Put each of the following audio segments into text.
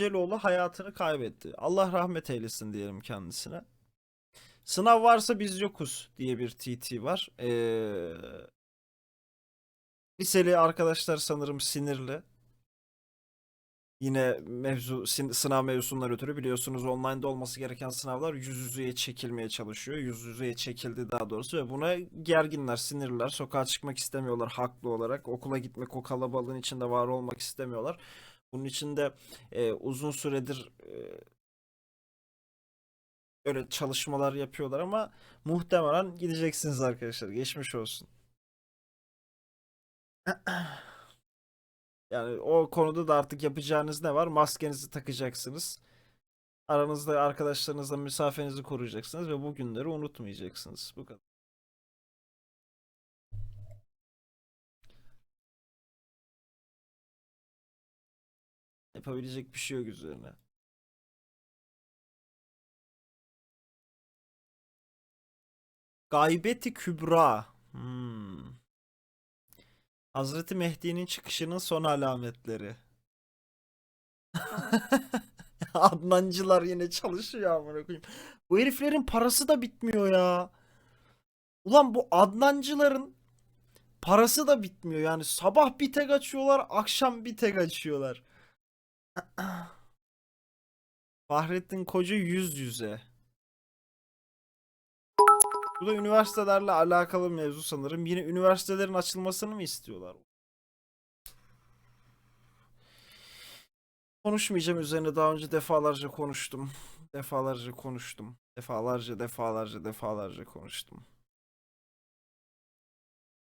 Yüceloğlu hayatını kaybetti. Allah rahmet eylesin diyelim kendisine. Sınav varsa biz yokuz diye bir TT var. Ee, liseli arkadaşlar sanırım sinirli. Yine mevzu sınav mevzusundan ötürü biliyorsunuz online'da olması gereken sınavlar yüz yüzeye çekilmeye çalışıyor. Yüz yüzeye çekildi daha doğrusu ve buna gerginler, sinirliler. Sokağa çıkmak istemiyorlar haklı olarak. Okula gitmek o kalabalığın içinde var olmak istemiyorlar. Bunun için de e, uzun süredir e, öyle çalışmalar yapıyorlar ama muhtemelen gideceksiniz arkadaşlar. Geçmiş olsun. Yani o konuda da artık yapacağınız ne var? Maskenizi takacaksınız. Aranızda arkadaşlarınızla mesafenizi koruyacaksınız ve bu günleri unutmayacaksınız. Bu kadar. Yapabilecek bir şey yok üzerine. Gaybeti Kübra. Hmm. Hazreti Mehdi'nin çıkışının son alametleri. Adnancılar yine çalışıyor amına koyayım. Bu heriflerin parası da bitmiyor ya. Ulan bu Adnancıların parası da bitmiyor. Yani sabah bir tek açıyorlar, akşam bir tek açıyorlar. Fahrettin Koca yüz yüze. Bu da üniversitelerle alakalı mevzu sanırım. Yine üniversitelerin açılmasını mı istiyorlar? Konuşmayacağım üzerine daha önce defalarca konuştum. Defalarca konuştum. Defalarca defalarca defalarca konuştum.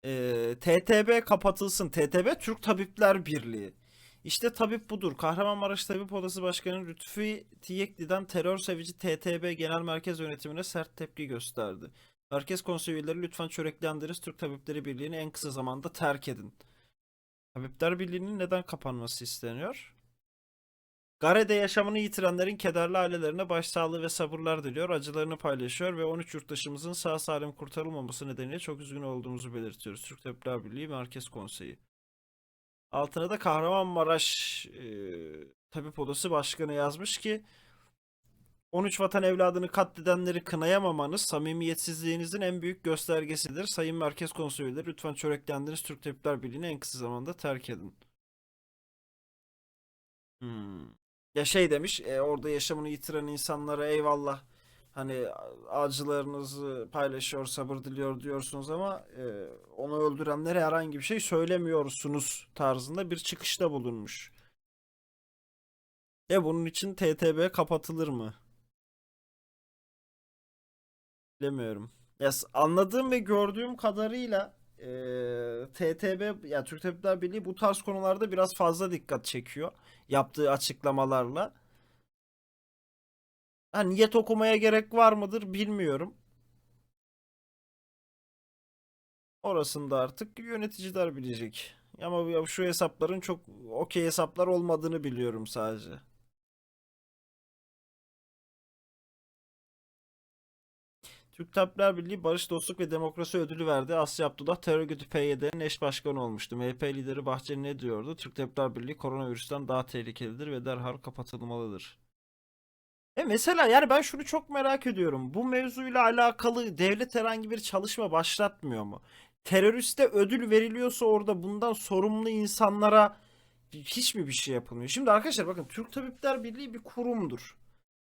Ee, TTB kapatılsın. TTB Türk Tabipler Birliği. İşte tabip budur. Kahramanmaraş Tabip Odası Başkanı Lütfi Tiyekli'den terör sevici TTB Genel Merkez Yönetimine sert tepki gösterdi. Merkez Konseyi üyeleri lütfen çöreklendiriniz Türk Tabipleri Birliği'ni en kısa zamanda terk edin. Tabipler Birliği'nin neden kapanması isteniyor? Gare'de yaşamını yitirenlerin kederli ailelerine başsağlığı ve sabırlar diliyor, acılarını paylaşıyor ve 13 yurttaşımızın sağ salim kurtarılmaması nedeniyle çok üzgün olduğumuzu belirtiyoruz. Türk Tabipler Birliği Merkez Konseyi. Altına da Kahramanmaraş e, Tabip Odası Başkanı yazmış ki 13 vatan evladını katledenleri kınayamamanız samimiyetsizliğinizin en büyük göstergesidir. Sayın Merkez Konseyleri lütfen çöreklendiniz Türk Tabipler Birliği'ni en kısa zamanda terk edin. Hmm. Ya şey demiş, e, orada yaşamını yitiren insanlara eyvallah. Hani acılarınızı paylaşıyor, sabır diliyor diyorsunuz ama e, onu öldürenlere herhangi bir şey söylemiyorsunuz tarzında bir çıkışta bulunmuş. E bunun için TTB kapatılır mı? Bilemiyorum. Ya anladığım ve gördüğüm kadarıyla e, TTB ya Türk Tabipler Birliği bu tarz konularda biraz fazla dikkat çekiyor yaptığı açıklamalarla. Ha, niyet okumaya gerek var mıdır bilmiyorum. Orasını da artık yöneticiler bilecek. Ama şu hesapların çok okey hesaplar olmadığını biliyorum sadece. Türk Tabipler Birliği Barış Dostluk ve Demokrasi Ödülü verdi. Asya Abdullah terör örgütü PYD'nin eş başkanı olmuştu. MHP lideri Bahçeli ne diyordu? Türk Tabipler Birliği koronavirüsten daha tehlikelidir ve derhal kapatılmalıdır. E mesela yani ben şunu çok merak ediyorum. Bu mevzuyla alakalı devlet herhangi bir çalışma başlatmıyor mu? Teröriste ödül veriliyorsa orada bundan sorumlu insanlara hiç mi bir şey yapılmıyor? Şimdi arkadaşlar bakın Türk Tabipler Birliği bir kurumdur.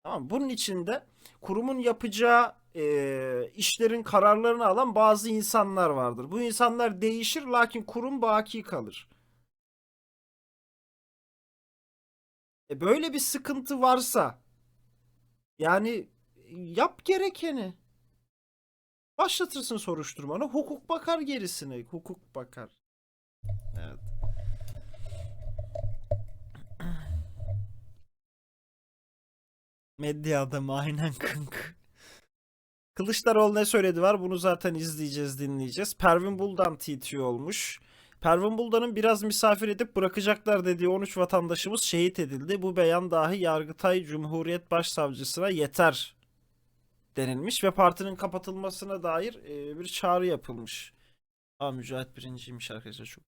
Tamam? Bunun içinde kurumun yapacağı e, işlerin kararlarını alan bazı insanlar vardır. Bu insanlar değişir lakin kurum baki kalır. E, böyle bir sıkıntı varsa yani yap gerekeni. Başlatırsın soruşturmanı. Hukuk bakar gerisine. Hukuk bakar. Evet. Medya adamı aynen kanka. Kılıçdaroğlu ne söyledi var? Bunu zaten izleyeceğiz, dinleyeceğiz. Pervin Buldan TT olmuş. Pervin Buldan'ın biraz misafir edip bırakacaklar dediği 13 vatandaşımız şehit edildi. Bu beyan dahi Yargıtay Cumhuriyet Başsavcısına yeter denilmiş ve partinin kapatılmasına dair e, bir çağrı yapılmış. Aa Mücahit birinciymiş arkadaşlar çok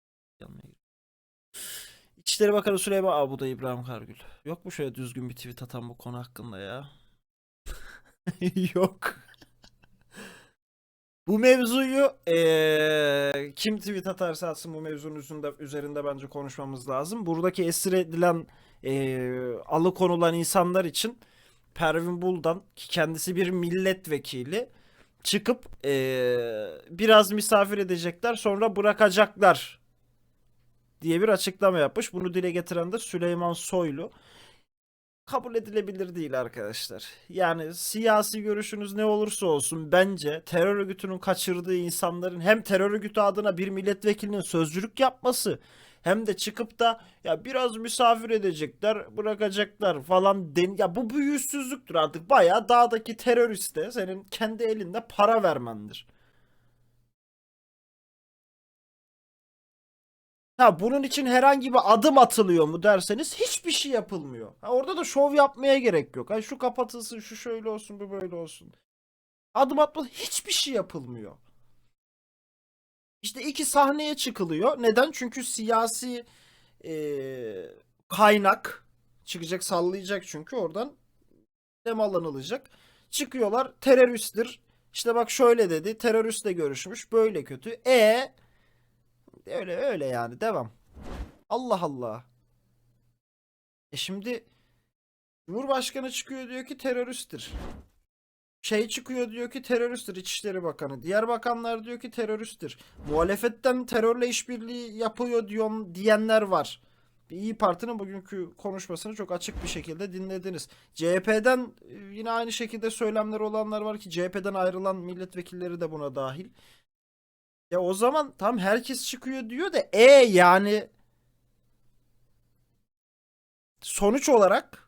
İçişleri Bakanı Süleyman Aa, bu da İbrahim Kargül. Yok mu şöyle düzgün bir tweet atan bu konu hakkında ya? Yok. Bu mevzuyu eee, kim tweet atarsa atsın bu mevzunun üzerinde, üzerinde bence konuşmamız lazım. Buradaki esir edilen eee alıkonulan insanlar için Pervin Buldan ki kendisi bir milletvekili çıkıp eee, biraz misafir edecekler sonra bırakacaklar diye bir açıklama yapmış. Bunu dile getiren de Süleyman Soylu. Kabul edilebilir değil arkadaşlar. Yani siyasi görüşünüz ne olursa olsun bence terör örgütünün kaçırdığı insanların hem terör örgütü adına bir milletvekilinin sözcülük yapması hem de çıkıp da ya biraz misafir edecekler, bırakacaklar falan den ya bu bir yüzsüzlüktür artık. Bayağı dağdaki teröriste senin kendi elinde para vermendir. Ha bunun için herhangi bir adım atılıyor mu derseniz hiçbir şey yapılmıyor. Ha, orada da şov yapmaya gerek yok. Ha, şu kapatılsın, şu şöyle olsun, bu böyle olsun. Adım atma hiçbir şey yapılmıyor. İşte iki sahneye çıkılıyor. Neden? Çünkü siyasi eee, kaynak çıkacak, sallayacak çünkü oradan demalanılacak. Çıkıyorlar teröristtir. İşte bak şöyle dedi. Teröristle görüşmüş. Böyle kötü. E öyle öyle yani devam. Allah Allah. E şimdi Cumhurbaşkanı çıkıyor diyor ki teröristtir. Şey çıkıyor diyor ki teröristtir İçişleri Bakanı. Diğer bakanlar diyor ki teröristtir. Muhalefetten terörle işbirliği yapıyor diyor diyenler var. İyi Parti'nin bugünkü konuşmasını çok açık bir şekilde dinlediniz. CHP'den e, yine aynı şekilde söylemler olanlar var ki CHP'den ayrılan milletvekilleri de buna dahil. Ya o zaman tam herkes çıkıyor diyor da e yani sonuç olarak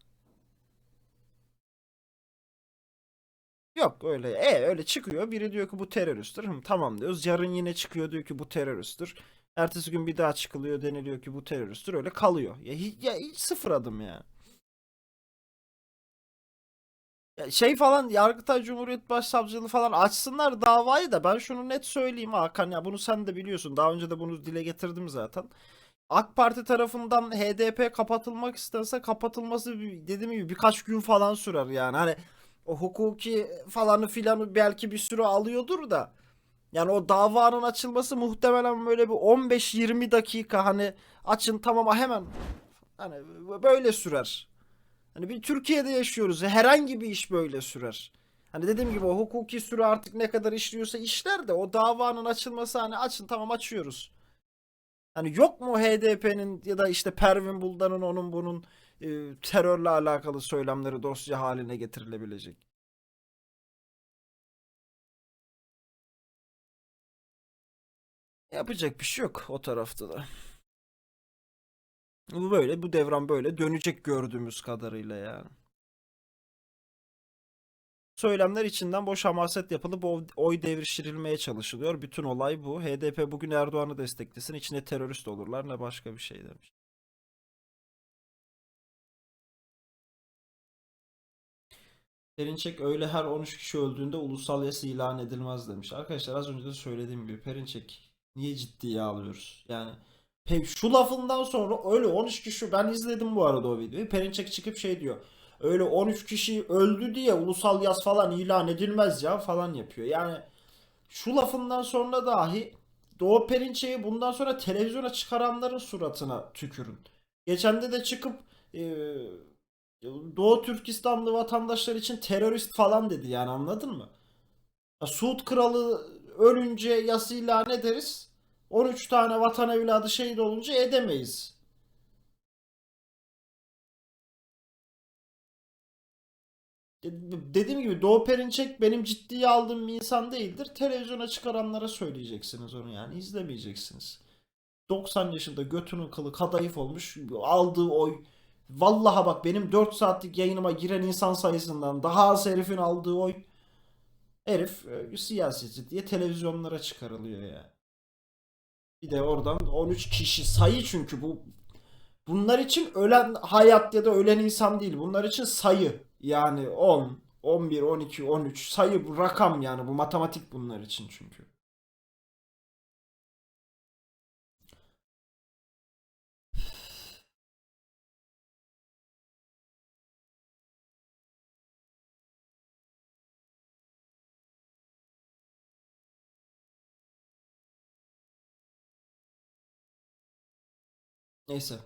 yok öyle e öyle çıkıyor. Biri diyor ki bu teröristtir. Hı, tamam diyoruz. Yarın yine çıkıyor diyor ki bu teröristtir. Ertesi gün bir daha çıkılıyor deniliyor ki bu teröristtir. Öyle kalıyor. Ya, ya hiç sıfır adım ya. Şey falan Yargıtay Cumhuriyet Başsavcılığı falan açsınlar davayı da ben şunu net söyleyeyim Hakan ya bunu sen de biliyorsun daha önce de bunu dile getirdim zaten. AK Parti tarafından HDP kapatılmak istense kapatılması dediğim gibi birkaç gün falan sürer yani hani o hukuki falanı filanı belki bir süre alıyordur da yani o davanın açılması muhtemelen böyle bir 15-20 dakika hani açın tamam hemen hani böyle sürer. Hani bir Türkiye'de yaşıyoruz. Herhangi bir iş böyle sürer. Hani dediğim gibi o hukuki süre artık ne kadar işliyorsa işler de o davanın açılması hani açın tamam açıyoruz. Hani yok mu HDP'nin ya da işte Pervin Buldan'ın onun bunun e, terörle alakalı söylemleri dosya haline getirilebilecek. Yapacak bir şey yok o tarafta da. Bu böyle, bu devran böyle dönecek gördüğümüz kadarıyla yani. Söylemler içinden boş hamaset yapılıp oy devşirilmeye çalışılıyor. Bütün olay bu. HDP bugün Erdoğan'ı desteklesin. içinde terörist olurlar ne başka bir şey demiş. Perinçek öyle her 13 kişi öldüğünde ulusal yas ilan edilmez demiş. Arkadaşlar az önce de söylediğim gibi Perinçek niye ciddiye alıyoruz? Yani Pe şu lafından sonra öyle 13 kişi ben izledim bu arada o videoyu. Perinçek çıkıp şey diyor. Öyle 13 kişi öldü diye ulusal yas falan ilan edilmez ya falan yapıyor. Yani şu lafından sonra dahi Doğu Perinçek'i bundan sonra televizyona çıkaranların suratına tükürün. Geçen de de çıkıp e, Doğu Türkistanlı vatandaşlar için terörist falan dedi yani anladın mı? Ya Suud kralı ölünce yas ilan ederiz. 13 tane vatan evladı şehit olunca edemeyiz. De- Dediğim gibi Doğu Perinçek benim ciddiye aldığım bir insan değildir. Televizyona çıkaranlara söyleyeceksiniz onu yani izlemeyeceksiniz. 90 yaşında götünün kılı kadayıf olmuş aldığı oy Vallaha bak benim 4 saatlik yayınıma giren insan sayısından daha az herifin aldığı oy herif e, siyasetçi diye televizyonlara çıkarılıyor ya. Bir de oradan 13 kişi sayı çünkü bu bunlar için ölen hayat ya da ölen insan değil. Bunlar için sayı. Yani 10, 11, 12, 13 sayı bu rakam yani bu matematik bunlar için çünkü. Neyse.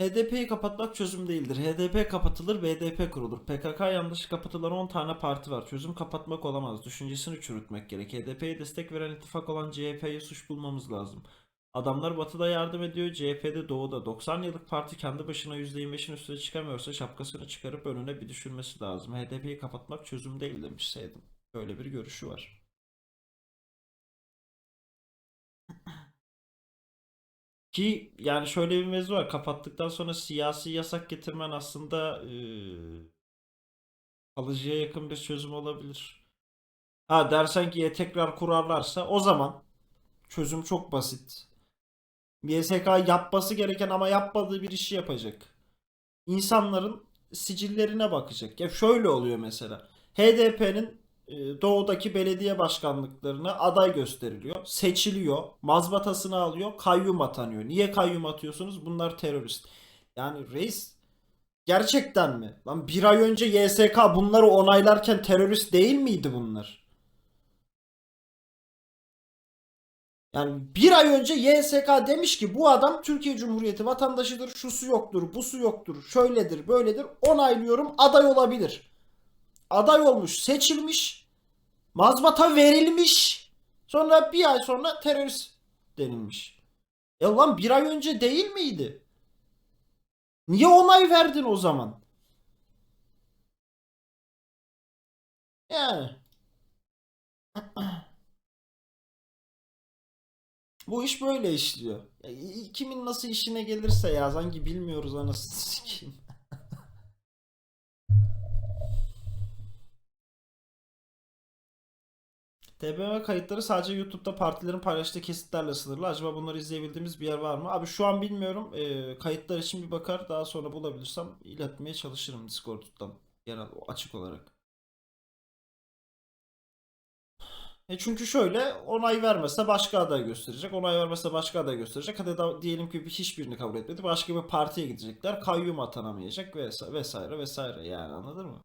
HDP'yi kapatmak çözüm değildir. HDP kapatılır, BDP kurulur. PKK yanlışı kapatılan 10 tane parti var. Çözüm kapatmak olamaz. Düşüncesini çürütmek gerek. HDP'ye destek veren ittifak olan CHP'ye suç bulmamız lazım. Adamlar batıda yardım ediyor, CHP'de doğuda. 90 yıllık parti kendi başına %25'in üstüne çıkamıyorsa şapkasını çıkarıp önüne bir düşürmesi lazım. HDP'yi kapatmak çözüm değil demiş Seydim. Böyle bir görüşü var. Ki yani şöyle bir mevzu var. Kapattıktan sonra siyasi yasak getirmen aslında eee kalıcıya yakın bir çözüm olabilir. Ha dersen ki ya tekrar kurarlarsa o zaman çözüm çok basit. YSK yapması gereken ama yapmadığı bir işi yapacak. İnsanların sicillerine bakacak. Ya şöyle oluyor mesela. HDP'nin e, doğudaki belediye başkanlıklarına aday gösteriliyor. Seçiliyor. Mazbatasını alıyor. Kayyum atanıyor. Niye kayyum atıyorsunuz? Bunlar terörist. Yani reis gerçekten mi? Lan bir ay önce YSK bunları onaylarken terörist değil miydi bunlar? Yani bir ay önce YSK demiş ki bu adam Türkiye Cumhuriyeti vatandaşıdır, şusu yoktur, busu yoktur, şöyledir, böyledir, onaylıyorum, aday olabilir. Aday olmuş, seçilmiş, mazbata verilmiş, sonra bir ay sonra terörist denilmiş. Ya lan bir ay önce değil miydi? Niye onay verdin o zaman? Yani. Bu iş böyle işliyor. Kimin nasıl işine gelirse ya sanki bilmiyoruz anasını sikeyim. TBMM kayıtları sadece YouTube'da partilerin paylaştığı kesitlerle sınırlı. Acaba bunları izleyebildiğimiz bir yer var mı? Abi şu an bilmiyorum. Ee, kayıtlar için bir bakar. Daha sonra bulabilirsem iletmeye çalışırım Discord'dan. Genel açık olarak. E çünkü şöyle onay vermezse başka aday gösterecek. Onay vermezse başka aday gösterecek. Hadi da diyelim ki bir hiçbirini kabul etmedi. Başka bir partiye gidecekler. Kayyum atanamayacak vesaire vesaire yani anladın mı?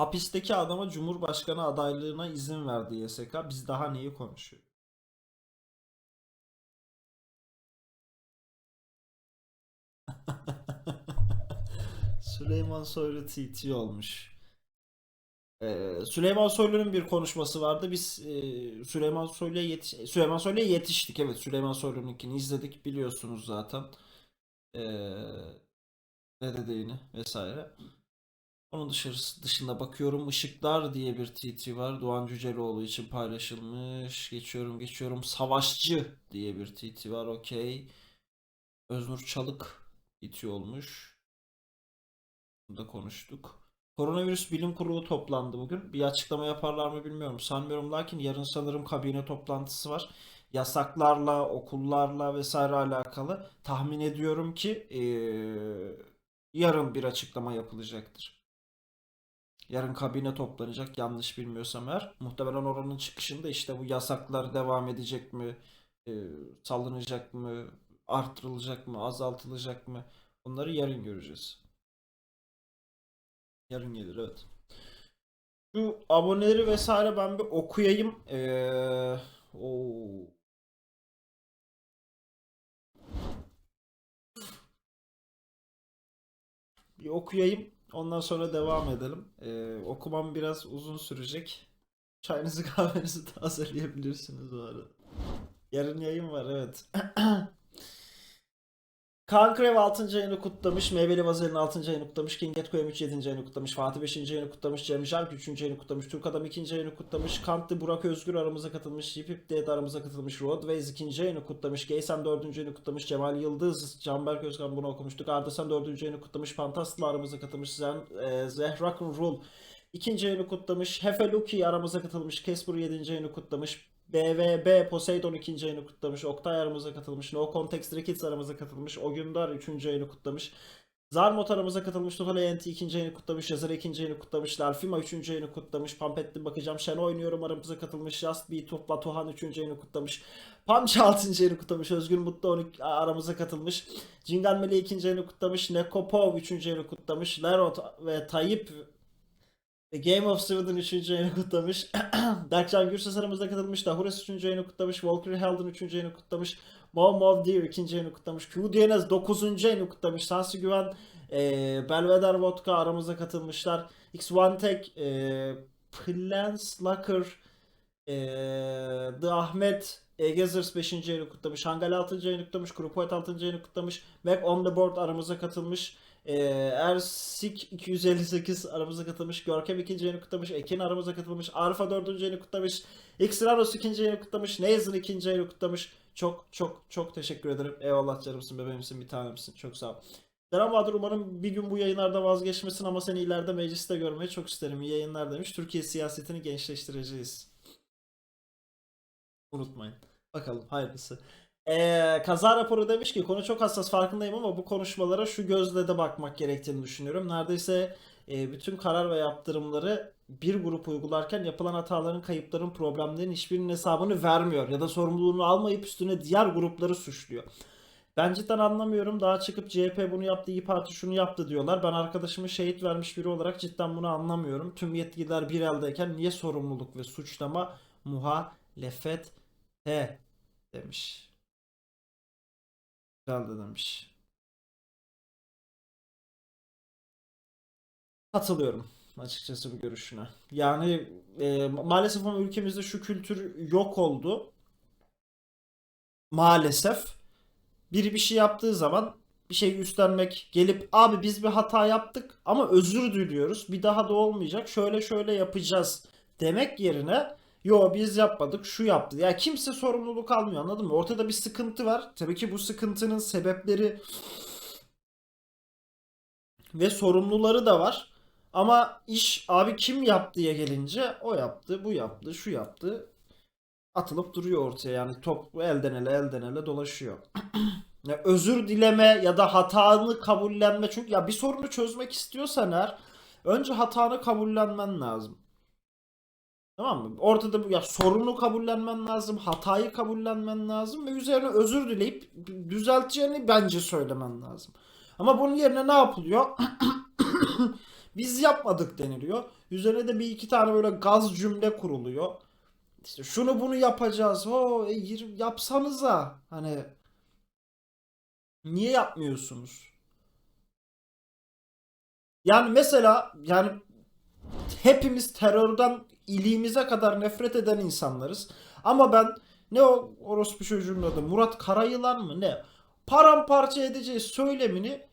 Hapisteki adama Cumhurbaşkanı adaylığına izin verdi YSK. Biz daha neyi konuşuyor? Süleyman Soylu TT olmuş. Ee, Süleyman Soylu'nun bir konuşması vardı. Biz e, Süleyman Soylu'ya yetiş Süleyman Soylu'ya yetiştik. Evet, Süleyman Soylu'nunkini izledik biliyorsunuz zaten. Ee, ne dediğini vesaire. Onun dışarısı, dışında bakıyorum Işıklar diye bir TT var. Doğan Cüceloğlu için paylaşılmış. Geçiyorum geçiyorum. Savaşçı diye bir TT var. Okey. Öznur Çalık TT olmuş. Bunu da konuştuk. Koronavirüs bilim kurulu toplandı bugün. Bir açıklama yaparlar mı bilmiyorum. Sanmıyorum lakin yarın sanırım kabine toplantısı var. Yasaklarla, okullarla vesaire alakalı tahmin ediyorum ki eee, yarın bir açıklama yapılacaktır. Yarın kabine toplanacak yanlış bilmiyorsam eğer. Muhtemelen oranın çıkışında işte bu yasaklar devam edecek mi? eee, salınacak mı? Artırılacak mı? Azaltılacak mı? Onları yarın göreceğiz. Yarın gelir evet. Şu aboneleri vesaire ben bir okuyayım. Ee, oo. Bir okuyayım. Ondan sonra devam edelim. Ee, okumam biraz uzun sürecek. Çayınızı kahvenizi tazeleyebilirsiniz bu arada. Yarın yayın var evet. Kaan Krev 6. ayını kutlamış. Meyveli Vazel'in 6. ayını kutlamış. King Get Koyam 3 7. ayını kutlamış. Fatih 5. ayını kutlamış. Cem Jark 3. ayını kutlamış. Türk Adam 2. ayını kutlamış. Kantli Burak Özgür aramıza katılmış. Hip Hip aramıza katılmış. Roadways 2. ayını kutlamış. Geysem 4. ayını kutlamış. Cemal Yıldız, Canberk Özkan bunu okumuştuk. Ardasan 4. ayını kutlamış. Fantastil aramıza katılmış. Zen, e, Zehrak Rule İkinci ayını kutlamış. Hefe Luki aramıza katılmış. Kesper 7. ayını kutlamış. BVB Poseidon ikinci ayını kutlamış. Oktay aramıza katılmış. No Context Rickets aramıza katılmış. Ogündar üçüncü ayını kutlamış. Zarmot aramıza katılmış. Total ENT ikinci ayını kutlamış. Yazar ikinci ayını kutlamış. Larfima üçüncü ayını kutlamış. Pampetli bakacağım. Şen oynuyorum aramıza katılmış. Just Be Topla Tohan üçüncü ayını kutlamış. Punch altıncı ayını kutlamış. Özgür Mutlu 12 aramıza katılmış. Cingan Meli ikinci ayını kutlamış. Nekopov üçüncü ayını kutlamış. Lerot ve Tayyip Game of Sweden 3. yayını kutlamış. Berkcan Gürses aramızda katılmış. Dahures 3. yayını kutlamış. Valkyrie Helden 3. yayını kutlamış. Mov Mov Deer 2. yayını kutlamış. QDNS 9. yayını kutlamış. Sansi Güven, e, Belvedere Vodka aramıza katılmışlar. X1 Tech, e, Plans Locker, e, The Ahmet, Egezers 5. yayını kutlamış. Hangal 6. yayını kutlamış. Krupoet 6. yayını kutlamış. Mac on the Board aramıza katılmış. Ee, Ersik 258 aramıza katılmış. Görkem 2. yayını kutlamış. Ekin aramıza katılmış. Arfa 4. yayını kutlamış. Xranos 2. yayını kutlamış. Nezin 2. yayını kutlamış. Çok çok çok teşekkür ederim. Eyvallah canımsın bebeğimsin bir tanemsin. Çok sağ ol. Selam Bahadır umarım bir gün bu yayınlarda vazgeçmesin ama seni ileride mecliste görmeyi çok isterim. İyi yayınlar demiş. Türkiye siyasetini gençleştireceğiz. Unutmayın. Bakalım hayırlısı. Ee, kaza raporu demiş ki konu çok hassas farkındayım ama bu konuşmalara şu gözle de bakmak gerektiğini düşünüyorum. Neredeyse e, bütün karar ve yaptırımları bir grup uygularken yapılan hataların, kayıpların, problemlerin hiçbirinin hesabını vermiyor ya da sorumluluğunu almayıp üstüne diğer grupları suçluyor. Ben cidden anlamıyorum. Daha çıkıp CHP bunu yaptı, İYİ Parti şunu yaptı diyorlar. Ben arkadaşımı şehit vermiş biri olarak cidden bunu anlamıyorum. Tüm yetkililer bir eldeyken niye sorumluluk ve suçlama muhalefet he demiş. Güzel de demiş. Katılıyorum açıkçası bu görüşüne. Yani e, maalesef ama ülkemizde şu kültür yok oldu. Maalesef. Biri bir şey yaptığı zaman bir şey üstlenmek, gelip abi biz bir hata yaptık ama özür diliyoruz. Bir daha da olmayacak. Şöyle şöyle yapacağız demek yerine yo biz yapmadık şu yaptı. Ya kimse sorumluluk almıyor anladın mı? Ortada bir sıkıntı var. Tabii ki bu sıkıntının sebepleri ve sorumluları da var. Ama iş abi kim yaptıya gelince o yaptı, bu yaptı, şu yaptı. Atılıp duruyor ortaya yani top elden ele elden ele dolaşıyor. Ya özür dileme ya da hatanı kabullenme çünkü ya bir sorunu çözmek istiyorsan eğer önce hatanı kabullenmen lazım. Tamam mı? Ortada ya sorunu kabullenmen lazım, hatayı kabullenmen lazım ve üzerine özür dileyip düzelteceğini bence söylemen lazım. Ama bunun yerine ne yapılıyor? Biz yapmadık deniliyor. Üzerine de bir iki tane böyle gaz cümle kuruluyor. İşte şunu bunu yapacağız. O e, yapsanıza. Hani niye yapmıyorsunuz? Yani mesela yani hepimiz terörden iliğimize kadar nefret eden insanlarız. Ama ben ne o orospu çocuğunun adı Murat Karayılan mı ne? Paramparça edeceği söylemini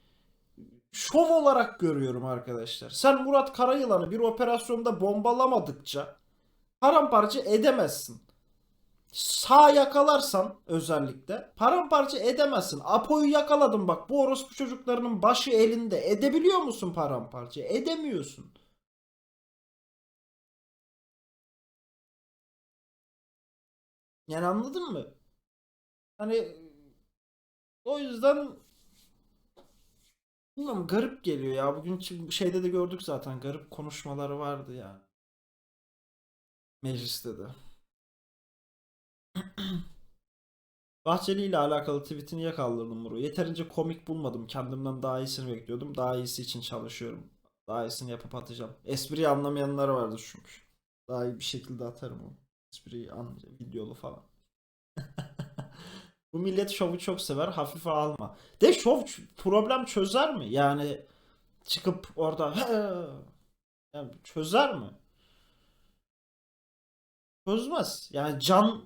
şov olarak görüyorum arkadaşlar. Sen Murat Karayılan'ı bir operasyonda bombalamadıkça paramparça edemezsin. Sağ yakalarsan özellikle paramparça edemezsin. Apo'yu yakaladım bak bu orospu çocuklarının başı elinde. Edebiliyor musun paramparça? Edemiyorsun. Yani anladın mı? Hani o yüzden bilmiyorum garip geliyor ya. Bugün şeyde de gördük zaten garip konuşmaları vardı yani. Mecliste de. Bahçeli ile alakalı tweetini niye kaldırdım bunu? Yeterince komik bulmadım. Kendimden daha iyisini bekliyordum. Daha iyisi için çalışıyorum. Daha iyisini yapıp atacağım. Espriyi anlamayanlar vardır çünkü. Daha iyi bir şekilde atarım onu. Espriyi anlayacak. Videolu falan. Bu millet şovu çok sever. Hafife alma. De şov problem çözer mi? Yani çıkıp orada yani çözer mi? Çözmez. Yani can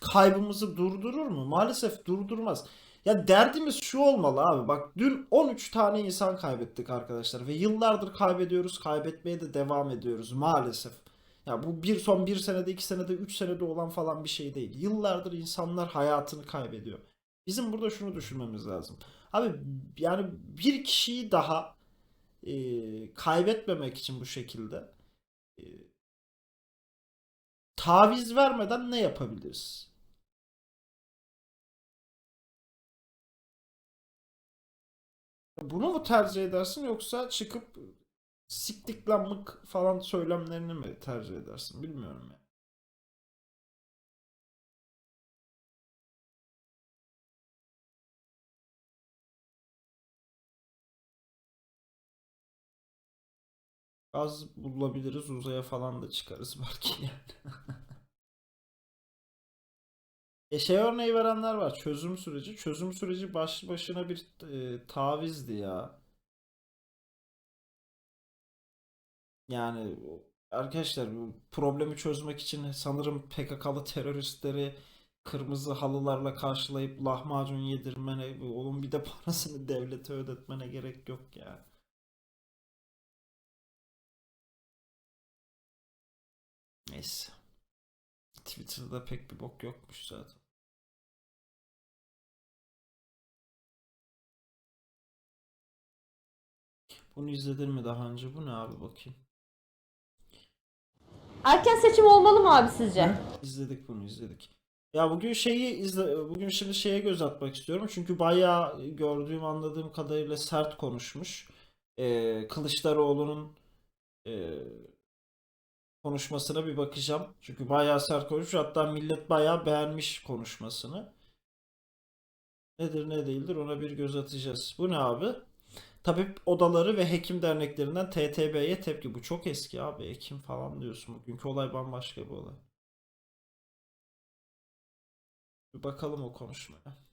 kaybımızı durdurur mu? Maalesef durdurmaz. Ya derdimiz şu olmalı abi. Bak dün 13 tane insan kaybettik arkadaşlar ve yıllardır kaybediyoruz, kaybetmeye de devam ediyoruz maalesef. Ya bu bir son bir senede, iki senede, üç senede olan falan bir şey değil. Yıllardır insanlar hayatını kaybediyor. Bizim burada şunu düşünmemiz lazım. Abi yani bir kişiyi daha e, kaybetmemek için bu şekilde e, taviz vermeden ne yapabiliriz? Bunu mu tercih edersin yoksa çıkıp siktiklanmak falan söylemlerini mi tercih edersin bilmiyorum ya. Gaz bulabiliriz uzaya falan da çıkarız belki yani. E şey örneği verenler var. Çözüm süreci. Çözüm süreci başlı başına bir e, tavizdi ya. Yani arkadaşlar problemi çözmek için sanırım PKK'lı teröristleri kırmızı halılarla karşılayıp lahmacun yedirmene, onun bir de parasını devlete ödetmene gerek yok ya. Neyse. Twitter'da pek bir bok yokmuş zaten. Bunu izledin mi daha önce? Bu ne abi bakayım. Erken seçim olmalı mı abi sizce? İzledik bunu izledik. Ya bugün şeyi izle bugün şimdi şeye göz atmak istiyorum. Çünkü bayağı gördüğüm anladığım kadarıyla sert konuşmuş. Ee, Kılıçdaroğlu'nun e, konuşmasına bir bakacağım. Çünkü bayağı sert konuşmuş. Hatta millet bayağı beğenmiş konuşmasını. Nedir ne değildir ona bir göz atacağız. Bu ne abi? Tabip odaları ve hekim derneklerinden TTB'ye tepki. Bu çok eski abi. Ekim falan diyorsun. Bugünkü olay bambaşka bir olay. Bir bakalım o konuşmaya.